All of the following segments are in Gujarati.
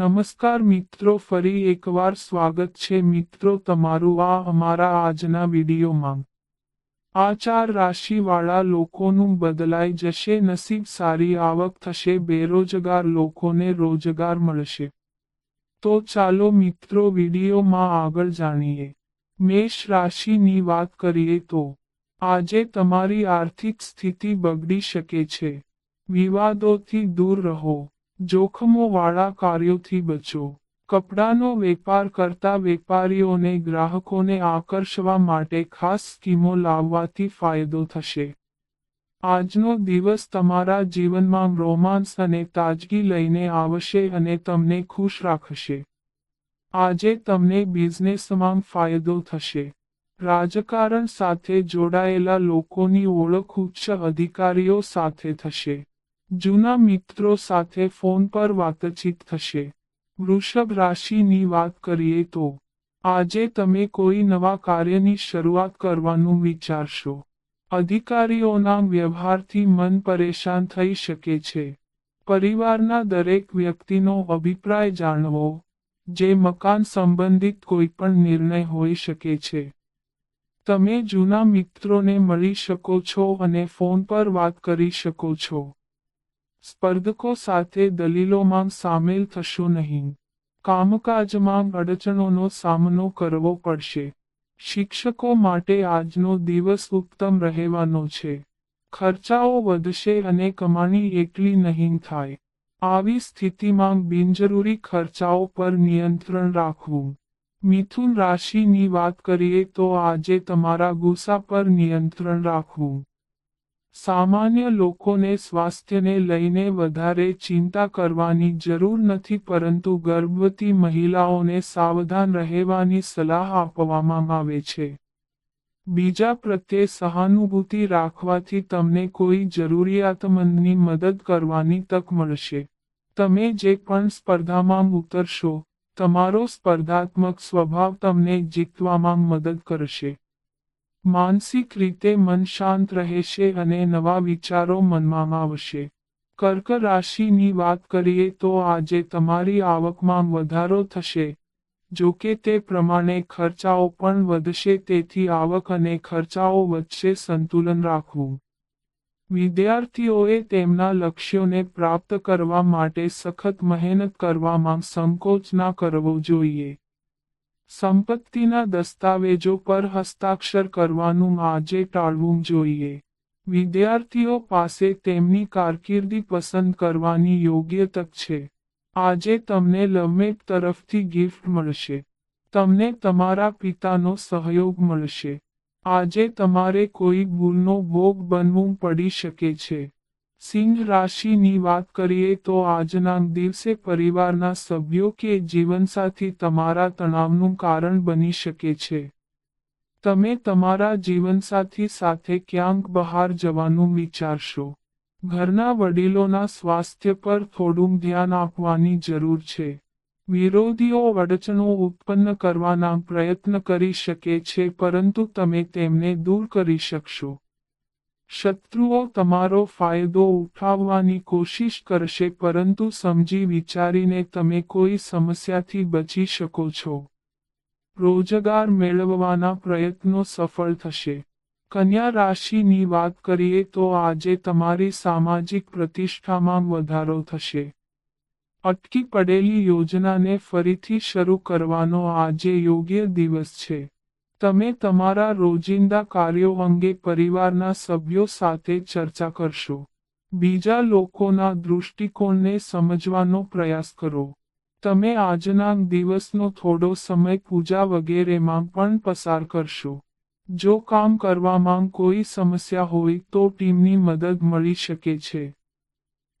નમસ્કાર મિત્રો, ફરી એકવાર સ્વાગત છે મિત્રો તમારું આ અમારા આજના વિડીયોમાં. આ ચાર રાશિવાળા લોકોનું બદલાઈ જશે, નસીબ સારી આવક થશે, બેરોજગાર લોકોને રોજગાર મળશે. તો ચાલો મિત્રો વિડીયોમાં આગળ જાણીએ. મેષ રાશિની વાત કરીએ તો, આજે તમારી આર્થિક સ્થિતિ બગડી શકે છે. વિવાદોથી દૂર રહો. જોખમોવાળા કાર્યોથી બચો. કપડાનો વેપાર કરતા વેપારીઓને ગ્રાહકોને આકર્ષવા માટે ખાસ સ્કીમો લાવવાથી ફાયદો થશે. આજનો દિવસ તમારા જીવનમાં રોમાંસ અને તાજગી લઈને આવશે અને તમને ખુશ રાખશે. આજે તમને બિઝનેસમાં ફાયદો થશે. રાજકારણ સાથે જોડાયેલા લોકોની ઓળખ ઉચ્ચ અધિકારીઓ સાથે થશે. જૂના મિત્રો સાથે ફોન પર વાતચીત થશે. વૃષભ રાશિની વાત કરીએ તો, આજે તમે કોઈ નવા કાર્યની શરૂઆત કરવાનું વિચારશો. અધિકારીઓના વ્યવહારથી મન પરેશાન થઈ શકે છે. પરિવારના દરેક વ્યક્તિનો અભિપ્રાય જાણવો, જે મકાન સંબંધિત કોઈ પણ નિર્ણય હોઈ શકે છે. તમે જૂના મિત્રોને મળી શકો છો અને ફોન પર વાત કરી શકો છો. સ્પર્ધકો સાથે દલીલોમાં સામેલ થશો નહીં. કામકાજમાં અડચણોનો સામનો કરવો પડશે. શિક્ષકો માટે આજનો દિવસ ઉત્તમ રહેવાનો છે. ખર્ચાઓ વધશે અને કમાણી એકલી નહીં થાય. આવી સ્થિતિમાં બિનજરૂરી ખર્ચાઓ પર નિયંત્રણ રાખવું. મિથુન રાશિની વાત કરીએ તો આજે તમારા ગુસ્સા પર નિયંત્રણ રાખવું. સામાન્ય લોકોને સ્વાસ્થ્યને લઈને વધારે ચિંતા કરવાની જરૂર નથી, પરંતુ ગર્ભવતી મહિલાઓને સાવધાન રહેવાની સલાહ આપવામાં આવે છે. બીજા પ્રત્યે સહાનુભૂતિ રાખવાથી તમને કોઈ જરૂરિયાતમંદની મદદ કરવાની તક મળશે. તમે જે પણ સ્પર્ધામાં ઉતરશો, તમારો સ્પર્ધાત્મક સ્વભાવ તમને જીતવામાં મદદ કરશે. માનસિક રીતે મન શાંત રહેશે અને નવા વિચારો મનમાં આવશે. કર્ક રાશિની વાત કરીએ તો આજે તમારી આવકમાં વધારો થશે. જો કે તે પ્રમાણે ખર્ચાઓ પણ વધશે, તેથી આવક અને ખર્ચાઓ વચ્ચે સંતુલન રાખવું. વિદ્યાર્થીઓએ તેમના લક્ષ્યોને પ્રાપ્ત કરવા માટે સખત મહેનત કરવામાં સંકોચ ના કરવો જોઈએ. સંપત્તિના દસ્તાવેજો પર હસ્તાક્ષર કરવાનું આજે ટાળવું જોઈએ. વિદ્યાર્થીઓ પાસે તેમની કારકિર્દી પસંદ કરવાની યોગ્ય તક છે. આજે તમને લવમેટ તરફથી ગિફ્ટ મળશે. તમને તમારા પિતાનો સહયોગ મળશે. આજે તમારે કોઈ ભૂલનો ભોગ બનવું પડી શકે છે. સિંહ રાશિની વાત કરીએ તો આજના દિવસે પરિવારના સભ્યો કે જીવનસાથી તમારા તણાવનું કારણ બની શકે છે. તમે તમારા જીવનસાથી સાથે ક્યાંક બહાર જવાનું વિચારશો. ઘરના વડીલોના સ્વાસ્થ્ય પર થોડું ધ્યાન આપવાની જરૂર છે. વિરોધીઓ અડચણો ઉત્પન્ન કરવાના પ્રયત્ન કરી શકે છે, પરંતુ તમે તેમને દૂર કરી શકશો. શત્રુઓ તમારો ફાયદો ઉઠાવવાની કોશિશ કરશે, પરંતુ સમજી વિચારીને તમે કોઈ સમસ્યાથી બચી શકો છો. રોજગાર મેળવવાના પ્રયત્નો સફળ થશે. કન્યા રાશિની વાત કરીએ તો આજે તમારી સામાજિક પ્રતિષ્ઠામાં વધારો થશે. અટકી પડેલી યોજનાને ફરીથી શરૂ કરવાનો આજે યોગ્ય દિવસ છે. તમે તમારા રોજિંદા કાર્યો અંગે પરિવારના સભ્યો સાથે ચર્ચા કરશો. બીજા લોકોના દૃષ્ટિકોણને સમજવાનો પ્રયાસ કરો. તમે આજના દિવસનો થોડો સમય પૂજા વગેરેમાં પણ પસાર કરશો. જો કામ કરવામાં કોઈ સમસ્યા હોય તો ટીમની મદદ મળી શકે છે.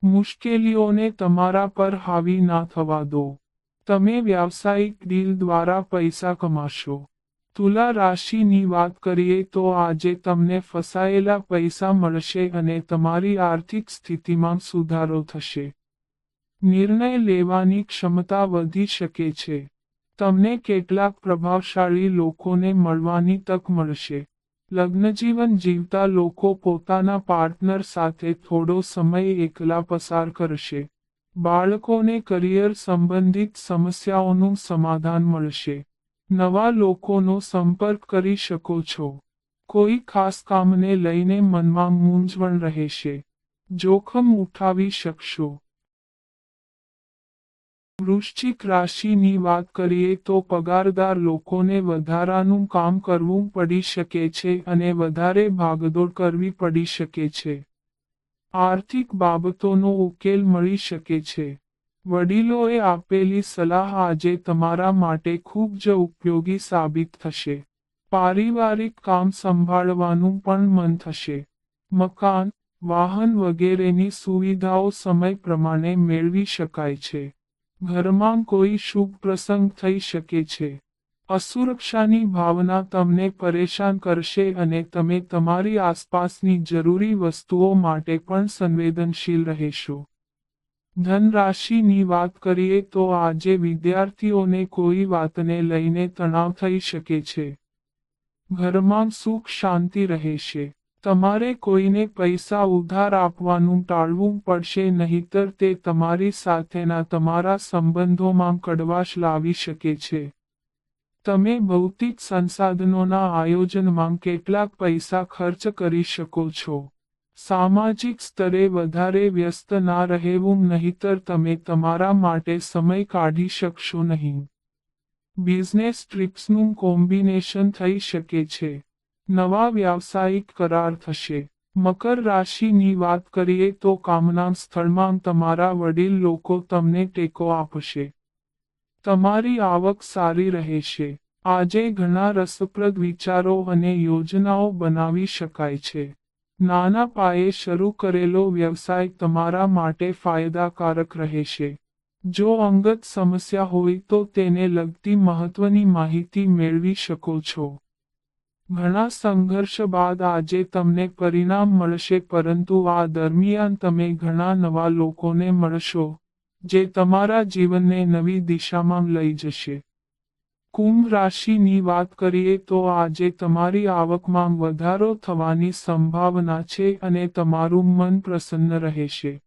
મુશ્કેલીઓને તમારા પર હાવી ના થવા દો. તમે વ્યાવસાયિક ડીલ દ્વારા પૈસા કમાશો. તુલા રાશિની વાત કરીએ તો આજે તમને ફસાયેલા પૈસા મળશે અને તમારી આર્થિક સ્થિતિમાં સુધારો થશે. નિર્ણય લેવાની ક્ષમતા વધી શકે છે. તમને કેટલાક પ્રભાવશાળી લોકોને મળવાની તક મળશે. લગ્નજીવન જીવતા લોકો પોતાના પાર્ટનર સાથે થોડો સમય એકલા પસાર કરશે. બાળકોને કરિયર સંબંધિત સમસ્યાઓનું સમાધાન મળશે. નવા લોકોનો સંપર્ક કરી શકો છો. કોઈ ખાસ કામને લઈને મનમાં મૂંઝવણ રહેશે. જોખમ ઉઠાવી શકશો. વૃશ્ચિક રાશિની વાત કરીએ તો પગારદાર લોકોને વધારાનું કામ કરવું પડી શકે છે અને વધારે ભાગદોડ કરવી પડી શકે છે. આર્થિક બાબતોનો ઉકેલ મળી શકે છે. વડીલોએ આપેલી સલાહ આજે તમારા માટે ખૂબ જ ઉપયોગી સાબિત થશે. પારિવારિક કામ સંભાળવાનું પણ મન થશે. મકાન, વાહન વગેરેની સુવિધાઓ સમય પ્રમાણે મેળવી શકાય છે. ઘરમાં કોઈ શુભ પ્રસંગ થઈ શકે છે. અસુરક્ષાની ભાવના તમને પરેશાન કરશે અને તમે તમારી આસપાસની જરૂરી વસ્તુઓ માટે પણ સંવેદનશીલ રહેશો. ધનરાશિની વાત કરીએ તો આજે વિદ્યાર્થીઓને કોઈ વાતને લઈને તણાવ થઈ શકે છે. ઘરમાં સુખ શાંતિ રહેશે. તમારે કોઈને પૈસા ઉધાર આપવાનું ટાળવું પડશે, નહીતર તે તમારી સાથેના તમારા સંબંધોમાં કડવાશ લાવી શકે છે. તમે ભૌતિક સંસાધનોના આયોજનમાં કેટલાક પૈસા ખર્ચ કરી શકો છો. સામાજિક સ્તરે વધારે વ્યસ્ત ના રહેવું નહીતર તમે તમારા માટે સમય કાઢી શકશો નહીં. બિઝનેસ ટ્રીપ્સનું કોમ્બિનેશન થઈ શકે છે. નવા વ્યાવસાયિક કરાર થશે. મકર રાશિની વાત કરીએ તો કામના સ્થળમાં તમારા વડીલ લોકો તમને ટેકો આપશે. તમારી આવક સારી રહેશે. આજે ઘણા રસપ્રદ વિચારો અને યોજનાઓ બનાવી શકાય છે. નાના પાયે શરૂ કરેલો વ્યવસાય તમારા માટે ફાયદાકારક રહેશે. જો અંગત સમસ્યા હોય તો તેને લગતી મહત્વની માહિતી મેળવી શકો છો. ઘણા સંઘર્ષ બાદ આજે તમને પરિણામ મળશે પરંતુ આ દરમિયાન તમે ઘણા નવા લોકોને મળશો, જે તમારા જીવનને નવી દિશામાં લઈ જશે. કુંભ રાશિની વાત કરીએ તો આજે તમારી આવકમાં વધારો થવાની સંભાવના છે અને તમારું મન પ્રસન્ન રહેશે.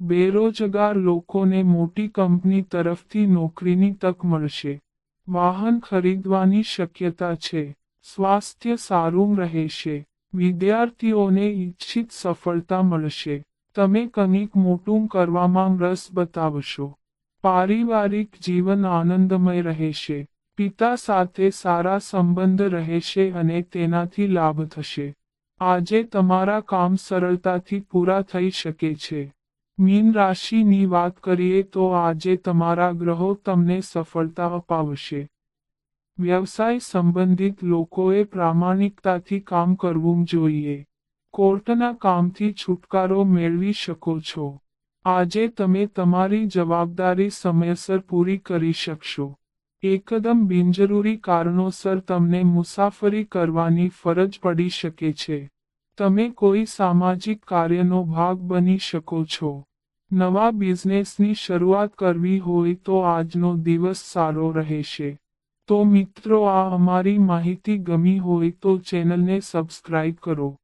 બેરોજગાર લોકોને મોટી કંપની તરફથી નોકરીની તક મળશે. વાહન ખરીદવાની શક્યતા છે. સ્વાસ્થ્ય સારું રહેશે. વિદ્યાર્થીઓને ઈચ્છિત સફળતા મળશે. તમે કંઈક મોટું કરવામાં રસ બતાવશો. પારિવારિક જીવન આનંદમય રહેશે. પિતા સાથે સારા સંબંધ રહેશે અને તેનાથી લાભ થશે. આજે તમારા કામ સરળતાથી પૂરા થઈ શકે છે. મીન રાશિની વાત કરીએ તો આજે તમારા ગ્રહો તમને સફળતા અપાવશે. વ્યવસાય સંબંધિત લોકોએ પ્રામાણિકતાથી કામ કરવું જોઈએ. કોર્ટના કામથી છુટકારો મેળવી શકો છો. આજે તમે તમારી જવાબદારી સમયસર પૂરી કરી શકશો. એકદમ બિનજરૂરી કારણોસર તમને મુસાફરી કરવાની ફરજ પડી શકે છે. તમે કોઈ સામાજિક કાર્યનો ભાગ બની શકો છો. નવા બિઝનેસની શરૂઆત કરવી હોય તો આજનો દિવસ સારો રહેશે. તો મિત્રો, આ અમારી માહિતી ગમી હોય તો ચેનલને સબસ્ક્રાઇબ કરો.